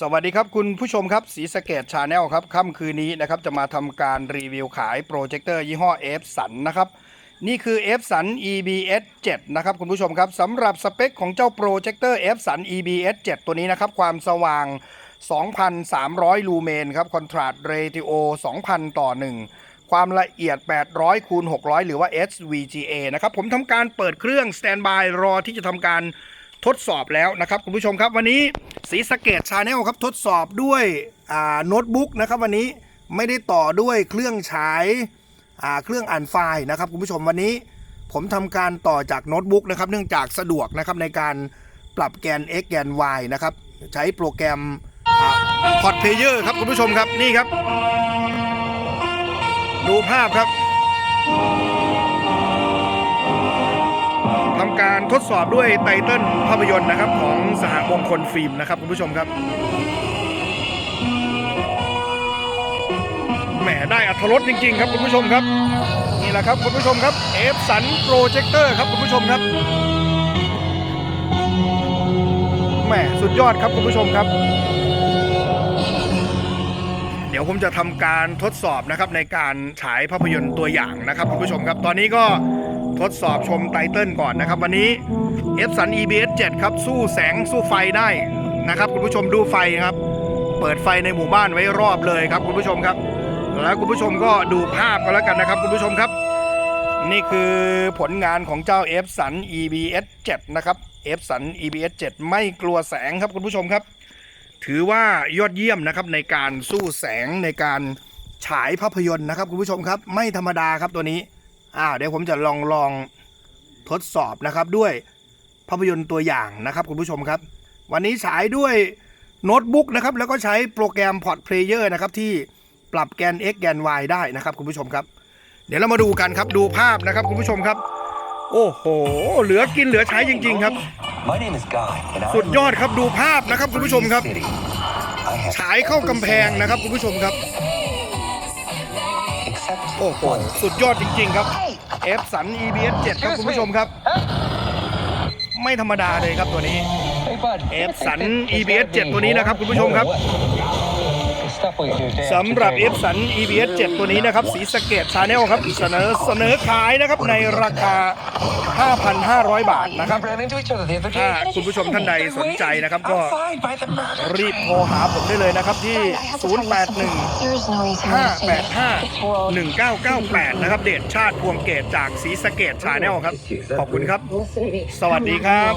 สวัสดีครับคุณผู้ชมครับสีสเกตชาแนลครับค่ำคืนนี้นะครับจะมาทำการรีวิวขายโปรเจคเตอร์ยี่ห้อ f สันนะครับนี่คือ f สัน EBS 7นะครับคุณผู้ชมครับสำหรับสเปคของเจ้าโปรเจคเตอร์ f สัน EBS 7ตัวนี้นะครับความสว่าง 2,300 ลูเมนครับคอนทราสต์เรติโอ 2,000 ต่อ 1 ความละเอียด 800คูณ600 หรือว่า SVGA นะครับผมทำการเปิดเครื่องสแตนบายรอที่จะทำการ ทดสอบแล้วนะครับคุณผู้ชมครับวันนี้สีสเกตชาแนลครับทดสอบด้วยโน้ตบุ๊กนะครับวันนี้ไม่ได้ต่อด้วยเครื่องฉายเครื่องอ่านไฟล์นะครับคุณผู้ชมวันนี้ผมทำการต่อจากโน้ตบุ๊กนะครับเนื่องจากสะดวกนะครับในการปรับแกน x แกน y นะครับใช้โปรแกรมพอดเพเยอร์ครับคุณผู้ชมครับนี่ครับ ดูภาพครับ การทดสอบด้วยไตเติ้ลภาพยนตร์นะครับของสหมงคลฟิล์มนะครับคุณผู้ชมครับแหมได้อัธรสจริง ๆ ครับคุณผู้ชมครับนี่แหละครับคุณผู้ชมครับเอฟสันโปรเจคเตอร์ครับคุณผู้ชมครับแหมสุดยอดครับคุณผู้ชมครับ เดี๋ยวผมจะทำการทดสอบนะครับในการฉายภาพยนตร์ตัวอย่างนะครับคุณผู้ชมครับตอนนี้ก็ ทดสอบชมไตเติลก่อนนะครับ วันนี้ f สัน EBS 7 ครับ สู้แสงสู้ไฟได้นะครับ คุณผู้ชมดูไฟครับ เปิดไฟในหมู่บ้านไว้รอบเลยครับ คุณผู้ชมครับ แล้วคุณผู้ชมก็ดูภาพกันแล้วกันนะครับ คุณผู้ชมครับ นี่คือผลงานของเจ้า f สัน EBS 7 นะครับ f สัน EBS 7 ไม่กลัวแสงครับคุณผู้ชมครับ ถือว่ายอดเยี่ยมนะครับในการสู้แสงในการฉายภาพยนตร์นะครับคุณผู้ชมครับ ไม่ธรรมดาครับตัวนี้ อ่าเดี๋ยวผมจะลองลองทดสอบนะครับด้วยภาพยนตร์ตัวอย่างนะครับคุณผู้ชมครับ วันนี้ฉายด้วยโน้ตบุ๊กนะครับแล้วก็ใช้โปรแกรมพอร์ตเพลเยอร์นะครับที่ปรับแกน x แกน y ได้นะครับคุณผู้ชมครับ เดี๋ยวเรามาดูกันครับดูภาพนะครับคุณผู้ชมครับ โอ้โห เหลือกินเหลือใช้จริง ๆ ครับ My name is Guy, and I สุดยอดครับดูภาพนะครับคุณผู้ชมครับ City. I have ฉายเข้ากำแพงนะครับคุณผู้ชมครับ except โอ้โห one. สุดยอดจริง ๆ ครับ F สัน EBS 7 ครับคุณผู้ชมครับ ไม่ธรรมดาเลยครับตัวนี้ Hey, bud. F สัน EBS 7 ตัวนี้นะครับคุณผู้ชมครับ สำหรับ after F day. สัน EBS 7 ตัวนี้นะครับ สีสะเกตชาแนลครับ เสนอเสนอขายนะครับในราคา 5,500 บาทนะครับ We ran into each other the other ถ้า day. คุณผู้ชมท่านใดสนใจนะครับ ก็ Outside by the murder. รีบโทรหาผมได้เลยนะครับที่ 081 585 1998 นะครับ เดชชาติพวงเกตจากสีสะเกตชาแนลครับ ขอบคุณครับ สวัสดีครับ